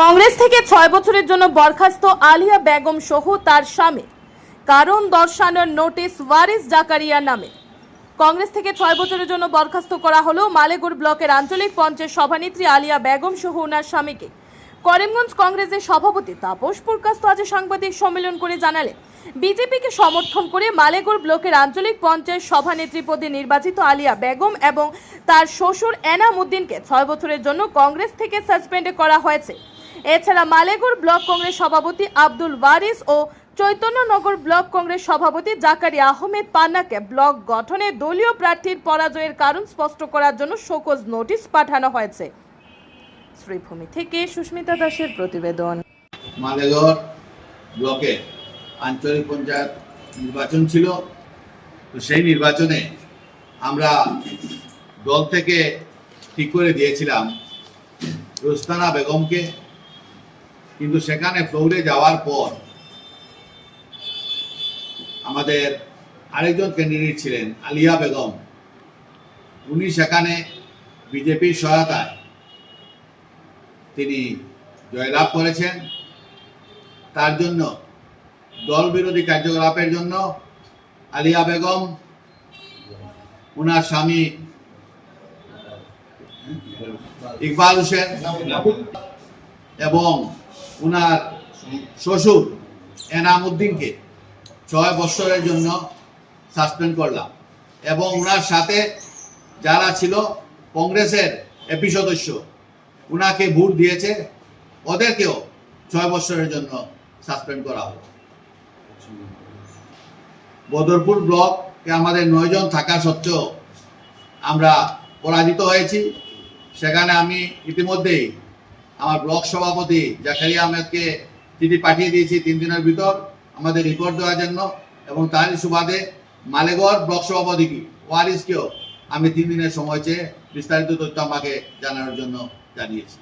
কংগ্রেস থেকে ছয় বছরের জন্য বরখাস্ত আলিয়া বেগম সহ তার স্বামী। কারণ দর্শানোর নোটিশ ওয়ারিস জাকারিয়া নামে। কংগ্রেস থেকে ছয় বছরের জন্য বরখাস্ত করা হলো মালেগুড় ব্লকের আঞ্চলিক পঞ্চায়েত সভানেত্রী আলিয়া বেগম সহ ওনার স্বামীকে। করিমগঞ্জ কংগ্রেসের সভাপতি তাপস পুরকাস্ত আজ সাংবাদিক সম্মেলন করে জানালেন, বিজেপিকে সমর্থন করে মালেগুড় ব্লকের আঞ্চলিক পঞ্চায়েত সভানেত্রী পদে নির্বাচিত আলিয়া বেগম এবং তার শ্বশুর এনাম উদ্দিনকে ছয় বছরের জন্য কংগ্রেস থেকে সাসপেন্ড করা হয়েছে। এছাড়া মালেগুড় ব্লক কংগ্রেস সভাপতি আব্দুল ওয়ারিস ও চৈতন্যনগর ব্লক কংগ্রেস সভাপতি জাকারি আহমেদ পান্নাকে ব্লক গঠনে দলীয় প্রার্থীর পরাজয়ের কারণ স্পষ্ট করার জন্য শোকজ নোটিশ পাঠানো হয়েছে। শ্রীভূমি থেকে সুস্মিতা দাসের প্রতিবেদন। মালেগড় ব্লকে আঞ্চলিক পঞ্চায়েত নির্বাচন ছিল। তো সেই নির্বাচনে আমরা দল থেকে ঠিক করে দিয়েছিলাম। রোস্তানা বেগমকে কিন্তু সেখানে ফ্লোরে যাওয়ার পর আমাদের আরেকজন ক্যান্ডিডেট ছিলেন, আলিয়া বেগম। উনি সেখানে বিজেপির সহায়তায় তিনি জয়লাভ করেছেন। তার জন্য দল বিরোধী কার্যকলাপের জন্য আলিয়া বেগম ওনার স্বামী ইকবাল হোসেন এবং ওনার শ্বশুর এনাম উদ্দিনকে ছয় বছরের জন্য সাসপেন্ড করলাম। এবং ওনার সাথে যারা ছিল কংগ্রেসের এপি সদস্য ওনাকে ভোট দিয়েছে। ওদেরকেও ছয় বছরের জন্য সাসপেন্ড করা হলো। বদরপুর ব্লকে আমাদের নয়জন থাকা সত্ত্বেও আমরা পরাজিত হয়েছি। সেখানে আমি ইতিমধ্যেই আমার ব্লক সভাপতি জাকারিয়া আহমেদকে চিঠি পাঠিয়ে দিয়েছি তিন দিনের ভিতর আমাদের রিপোর্ট দেওয়ার জন্য এবং তারই সুবাদে মালেগড় ব্লক সভাপতি কি? ওয়ারিসকেও আমি তিন দিনের সময় চেয়ে বিস্তারিত তথ্য আমাকে জানানোর জন্য জানিয়েছি।